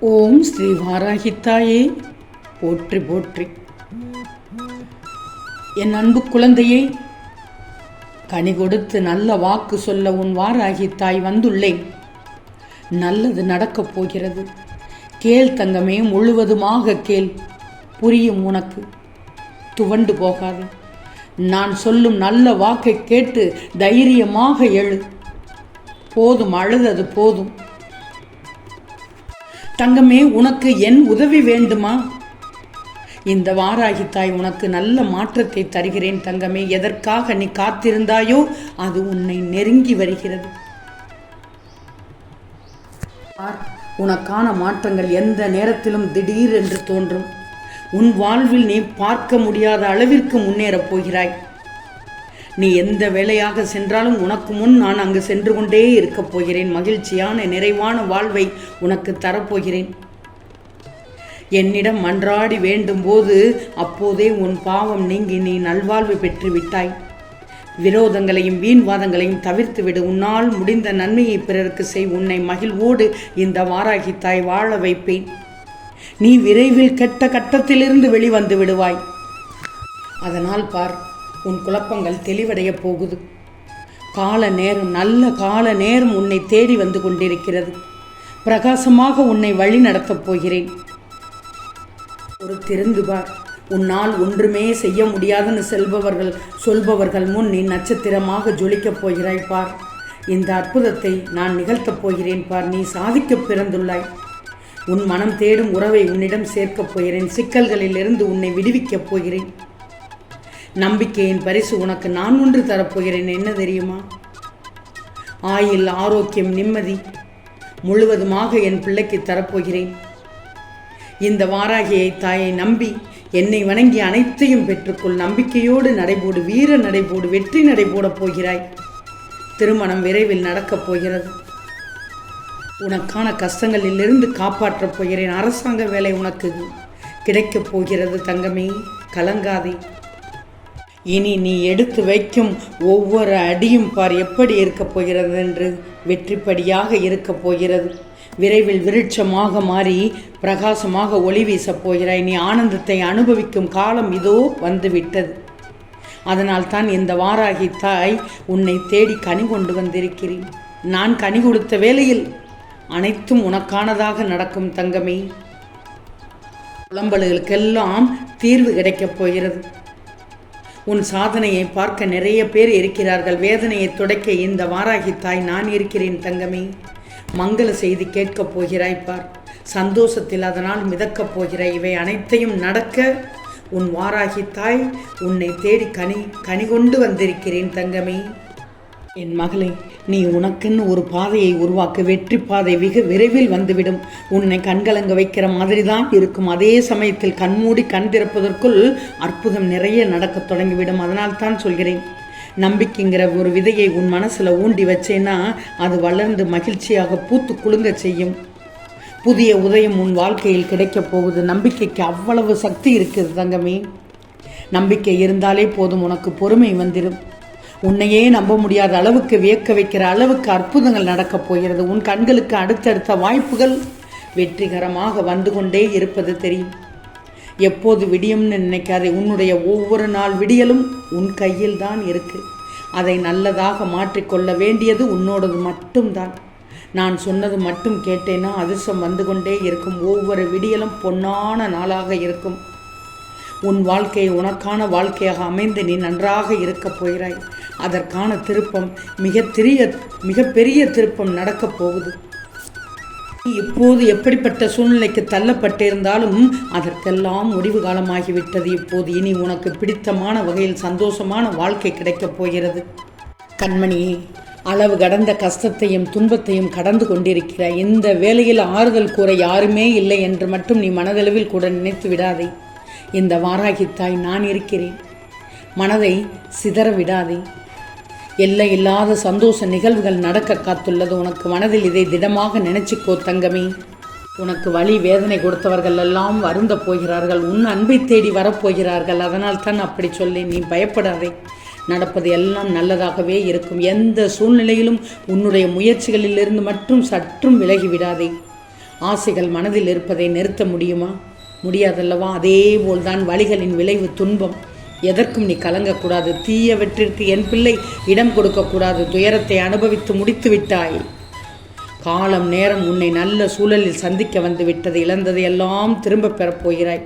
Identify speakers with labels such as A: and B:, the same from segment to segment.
A: ஓம் ஸ்ரீ வாராகித்தாயே. போற்றி போற்றி. என் அன்பு குழந்தையை கனி கொடுத்து நல்ல வாக்கு சொல்ல உன் வாராகித்தாய் வந்துள்ளேன். நல்லது நடக்கப் போகிறது. கேள் தங்கமே முழுவதுமாக கேள். புரியும் உனக்கு. துவண்டு போகாது. நான் சொல்லும் நல்ல வாக்கை கேட்டு தைரியமாக எழு. போதும் அழுதது போதும். தங்கமே உனக்கு என் உதவி வேண்டுமா? இந்த வாராகி தாய் உனக்கு நல்ல மாற்றத்தை தருகிறேன் தங்கமே. எதற்காக நீ காத்திருந்தாயோ அது உன்னை நெருங்கி வருகிறது. உனக்கான மாற்றங்கள் எந்த நேரத்திலும் திடீர் என்று தோன்றும். உன் வாழ்வில் நீ பார்க்க முடியாத அளவிற்கு முன்னேறப் போகிறாய். நீ எந்த வேலையாக சென்றாலும் உனக்கு முன் நான் அங்கு சென்று கொண்டே இருக்கப் போகிறேன். மகிழ்ச்சியான நிறைவான வாழ்வை உனக்கு தரப்போகிறேன். என்னிடம் மன்றாடி வேண்டும் போது அப்போதே உன் பாவம் நீங்கி நீ நல்வாழ்வு பெற்று விட்டாய் விரோதங்களையும் வீண்வாதங்களையும் தவிர்த்து விடு உன்னால் முடிந்த நன்மையை பிறருக்கு செய். உன்னை மகிழ்வோடு இந்த வாராகி தாய் வாழ வைப்பேன். நீ விரைவில் கெட்ட கட்டத்திலிருந்து வெளிவந்து விடுவாய். அதனால் பார் உன் குழப்பங்கள் தெளிவடையப் போகுது. கால நேரம் நல்ல கால நேரம் உன்னை தேடி வந்து கொண்டிருக்கிறது. பிரகாசமாக உன்னை வழி நடத்தப் போகிறேன். ஒரு திறந்து பார். உன்னால் ஒன்றுமே செய்ய முடியாதுன்னு செல்பவர்கள் சொல்பவர்கள் முன் நீ நட்சத்திரமாக ஜொலிக்கப் போகிறாய் பார். இந்த அற்புதத்தை நான் நிகழ்த்தப் போகிறேன் பார். நீ சாதிக்கப் பிறந்துள்ளாய். உன் மனம் தேடும் உறவை உன்னிடம் சேர்க்கப் போகிறேன். சிக்கல்களிலிருந்து உன்னை விடுவிக்கப் போகிறேன். நம்பிக்கையின் பரிசு உனக்கு நான் ஒன்று தரப்போகிறேன். என்ன தெரியுமா? ஆயில் ஆரோக்கியம் நிம்மதி முழுவதுமாக என் பிள்ளைக்கு தரப்போகிறேன். இந்த வாராகியை தாயை நம்பி என்னை வணங்கி அனைத்தையும் பெற்றுக்கொள். நம்பிக்கையோடு நடைபோடு வீர நடைபோடு வெற்றி நடைபோடப் போகிறாய். திருமணம் விரைவில் நடக்கப் போகிறது. உனக்கான கஷ்டங்களிலிருந்து காப்பாற்றப் போகிறேன். அரசாங்க வேலை உனக்கு கிடைக்கப் போகிறது. தங்கமே கலங்காதே. இனி நீ எடுத்து வைக்கும் ஒவ்வொரு அடியும் பார் எப்படி இருக்கப் போகிறது என்று வெற்றிப்படியாக இருக்கப் போகிறது. விரைவில் விருட்சமாக மாறி பிரகாசமாக ஒளி வீசப் போகிறாய். நீ ஆனந்தத்தை அனுபவிக்கும் காலம் இதோ வந்துவிட்டது. அதனால் தான் இந்த வாராகி தாய் உன்னை தேடி கனி கொண்டு வந்திருக்கிறேன். நான் கனி கொடுத்த வேளையில் அனைத்தும் உனக்கானதாக நடக்கும் தங்கமே. புலம்பல்களுக்கெல்லாம் தீர்வு கிடைக்கப் போகிறது. உன் சாதனையை பார்க்க நிறைய பேர் இருக்கிறார்கள். வேதனையை துடைக்க இந்த வாராகி தாய் நான் இருக்கிறேன் தங்கமே. மங்கள செய்தி கேட்கப் போகிறாய் பார். சந்தோஷத்தில் அதனால் மிதக்கப் போகிறாய். இவை அனைத்தையும் நடக்க உன் வாராகி தாய் உன்னை தேடி கனி கனி கொண்டு வந்திருக்கிறேன் தங்கமே. என் மகளே நீ உனக்குன்னு ஒரு பாதையை உருவாக்க வெற்றி பாதை வெகு விரைவில் வந்துவிடும். உன்னை கண்கலங்க வைக்கிற மாதிரி தான் இருக்கும். அதே சமயத்தில் கண்மூடி கண் திறப்பதற்குள் அற்புதம் நிறைய நடக்கத் தொடங்கிவிடும். அதனால் தான் சொல்கிறேன் நம்பிக்கைங்கிற ஒரு விதையை உன் மனசில் ஊண்டி வச்சேன்னா அது வளர்ந்து மகிழ்ச்சியாக பூத்து குலுங்க செய்யும். புதிய உதயம் உன் வாழ்க்கையில் கிடைக்கப் போகுது. நம்பிக்கைக்கு அவ்வளவு சக்தி இருக்குது தங்கமே. நம்பிக்கை இருந்தாலே போதும். உனக்கு பொறுமை வந்துடும் உன்னையே நம்ப முடியாத அளவுக்கு வியக்க வைக்கிற அளவுக்கு அற்புதங்கள் நடக்கப் போகிறது. உன் கண்களுக்கு அடுத்தடுத்த வாய்ப்புகள் வெற்றிகரமாக வந்து கொண்டே இருப்பது தெரியும். எப்போது விடியும்னு நினைக்காதே உன்னுடைய ஒவ்வொரு நாள் விடியலும் உன் கையில் தான் இருக்கு. அதை நல்லதாக மாற்றிக்கொள்ள வேண்டியது உன்னோடது மட்டும்தான். நான் சொன்னது மட்டும் கேட்டேன்னா அதிர்ஷ்டம் வந்து கொண்டே இருக்கும். ஒவ்வொரு விடியலும் பொன்னான நாளாக இருக்கும். உன் வாழ்க்கை உனக்கான வாழ்க்கையாக அமைந்து நீ நன்றாக இருக்கப் போகிறாய். அதற்கான திருப்பம் மிக திரிய மிகப்பெரிய திருப்பம் நடக்கப் போகுது. இப்போது எப்படிப்பட்ட சூழ்நிலைக்கு தள்ளப்பட்டிருந்தாலும் அதற்கெல்லாம் முடிவு காலமாகிவிட்டது. இப்போது இனி உனக்கு பிடித்தமான வகையில் சந்தோஷமான வாழ்க்கை கிடைக்கப் போகிறது. கண்மணியே அளவு கடந்த கஷ்டத்தையும் துன்பத்தையும் கடந்து கொண்டிருக்கிற இந்த வேலையில் ஆறுதல் கூற யாருமே இல்லை என்று மட்டும் நீ மனதளவில் கூட நினைத்து விடாதே. இந்த வாராகித்தாய் நான் இருக்கிறேன். மனதை சிதற விடாதே. எல்லை இல்லாத சந்தோஷ நிகழ்வுகள் நடக்க காத்துள்ளது. உனக்கு மனதில் இதை திடமாக நினைச்சுக்கோ தங்கமே. உனக்கு வழி வேதனை கொடுத்தவர்கள் எல்லாம் வருந்த போகிறார்கள். உன் அன்பை தேடி வரப்போகிறார்கள். அதனால் தான் அப்படி சொல்லி நீ பயப்படாதே. நடப்பது எல்லாம் நல்லதாகவே இருக்கும். எந்த சூழ்நிலையிலும் உன்னுடைய முயற்சிகளிலிருந்து மட்டும் சற்றும் விலகி விடாதே ஆசைகள் மனதில் இருப்பதை நிறுத்த முடியுமா? முடியாதல்லவா? அதே போல்தான் வழிகளின் விளைவு துன்பம். எதற்கும் நீ கலங்கக்கூடாது தீயவற்றிற்கு என் பிள்ளை இடம் கொடுக்கக்கூடாது துயரத்தை அனுபவித்து முடித்து விட்டாய். காலம் நேரம் உன்னை நல்ல சூழலில் சந்திக்க வந்து விட்டது. இழந்ததை எல்லாம் திரும்ப பெறப் போகிறாய்.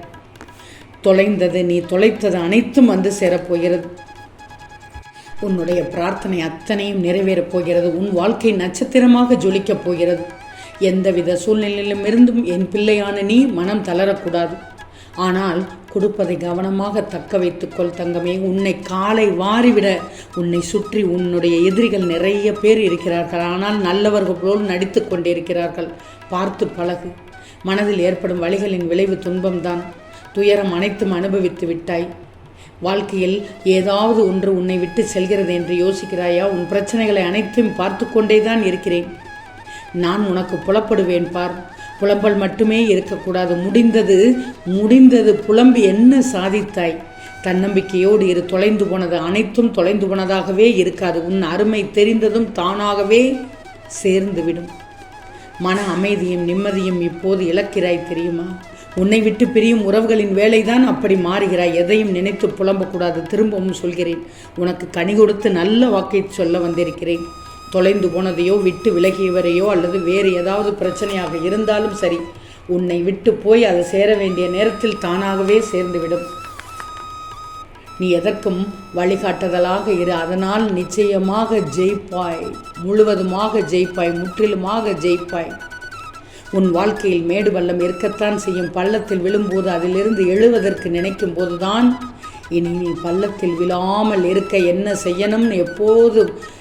A: தொலைந்தது நீ தொலைத்தது அனைத்தும் வந்து சேரப்போகிறது உன்னுடைய பிரார்த்தனை அத்தனையும் நிறைவேறப் போகிறது. உன் வாழ்க்கை நட்சத்திரமாக ஜொலிக்கப் போகிறது. எந்தவித சூழ்நிலையிலும் இருந்தும் என் பிள்ளையான நீ மனம் தளரக்கூடாது ஆனால் கொடுப்பதை கவனமாக தக்க வைத்துக்கொள் தங்கமே. உன்னை காலை வாரிவிட உன்னை சுற்றி உன்னுடைய எதிரிகள் நிறைய பேர் இருக்கிறார்கள். ஆனால் நல்லவர்கள் போல் நடித்து கொண்டிருக்கிறார்கள். பார்த்து பழகு. மனதில் ஏற்படும் வழிகளின் விளைவு துன்பம்தான். துயரம் அனைத்தும் அனுபவித்து விட்டாய். வாழ்க்கையில் ஏதாவது ஒன்று உன்னை விட்டு செல்கிறது என்று யோசிக்கிறாயா? உன் பிரச்சனைகளை அனைத்தையும் பார்த்து கொண்டே தான் இருக்கிறேன். நான் உனக்கு புலப்படுவேன் பார். புலம்பல் மட்டுமே இருக்கக்கூடாது. முடிந்தது முடிந்தது புலம்பி என்ன சாதித்தாய்? தன்னம்பிக்கையோடு இரு தொலைந்து போனது அனைத்தும் தொலைந்து போனதாகவே இருக்காது. உன் அருமை தெரிந்ததும் தானாகவே சேர்ந்துவிடும் மன அமைதியும் நிம்மதியும் இப்போது இழக்கிறாய் தெரியுமா? உன்னை விட்டு பிரியும் உறவுகளின் வேலைதான் அப்படி மாறுகிறாய். எதையும் நினைத்து புலம்பக்கூடாது. திரும்பவும் சொல்கிறேன். உனக்கு கனி கொடுத்து நல்ல வாக்கை சொல்ல வந்திருக்கிறேன். தொலைந்து போனதையோ விட்டு விலகியவரையோ அல்லது வேறு ஏதாவது பிரச்சனையாக இருந்தாலும் சரி உன்னை விட்டு போய் அது சேர வேண்டிய நேரத்தில் தானாகவே சேர்ந்துவிடும். நீ எதற்கும் வழிகாட்டுதலாக இரு. அதனால் நிச்சயமாக ஜெயிப்பாய். முழுவதுமாக ஜெயிப்பாய். முற்றிலுமாக ஜெயிப்பாய். உன் வாழ்க்கையில் மேடு பள்ளம் இருக்கத்தான் செய்யும். பள்ளத்தில் விழும்போது அதிலிருந்து எழுவதற்கு நினைக்கும் போதுதான் இனி நீ பள்ளத்தில் விழாமல் இருக்க என்ன செய்யணும்னு எப்போது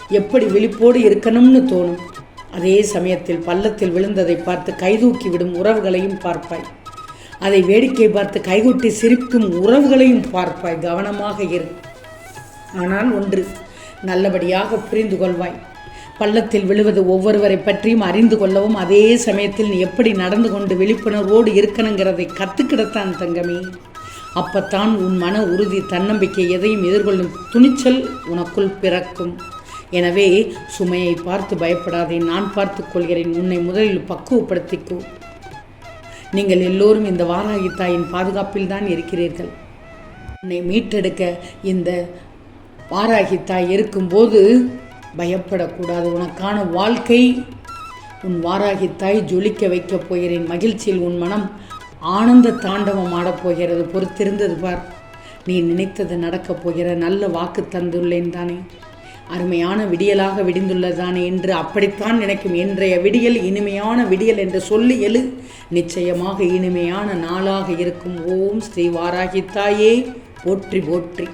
A: எப்படி விழிப்போடு இருக்கணும்னு தோணும். அதே சமயத்தில் பள்ளத்தில் விழுந்ததை பார்த்து கைதூக்கி விடும் உறவுகளையும் பார்ப்பாய். அதை வேடிக்கை பார்த்து கைகொட்டி சிரிக்கும் உறவுகளையும் பார்ப்பாய். கவனமாக இரு. ஆனால் ஒன்று நல்லபடியாக புரிந்து கொள்வாய். பள்ளத்தில் விழுவது ஒவ்வொருவரை பற்றியும் அறிந்து கொள்ளவும் அதே சமயத்தில் நீ எப்படி நடந்து கொண்டு விழிப்புணர்வோடு இருக்கணுங்கிறதை கற்றுக்கிடத்தான் தங்கமே. அப்பத்தான் உன் மன உறுதி தன்னம்பிக்கை எதையும் எதிர்கொள்ளும் துணிச்சல் உனக்குள் பிறக்கும். எனவே சுமையை பார்த்து பயப்படாதே நான் பார்த்து கொள்கிறேன். உன்னை முதலில் பக்குவப்படுத்திக்கோ. நீங்கள் எல்லோரும் இந்த வாராகி தாயின் பாதுகாப்பில் தான் இருக்கிறீர்கள். உன்னை மீட்டெடுக்க இந்த வாராகி தாய் இருக்கும்போது பயப்படக்கூடாது. உனக்கான வாழ்க்கை உன் வாராகி தாய் ஜொலிக்க வைக்கப் போகிறேன். மகிழ்ச்சியில் உன் மனம் ஆனந்த தாண்டவம் ஆடப் போகிறது. பொறுத்திருந்தது பார். நீ நினைத்தது நடக்கப் போகிற நல்ல வாக்கு தந்துள்ளேன் தானே. அருமையான விடியலாக விடிந்துள்ளதானே என்று அப்படித்தான் நினைக்கும் இன்றைய விடியல் இனிமையான விடியல் என்று சொல்லி எழு. நிச்சயமாக இனிமையான நாளாக இருக்கும். ஓம் ஸ்ரீ வாராகி தாயே போற்றி போற்றி.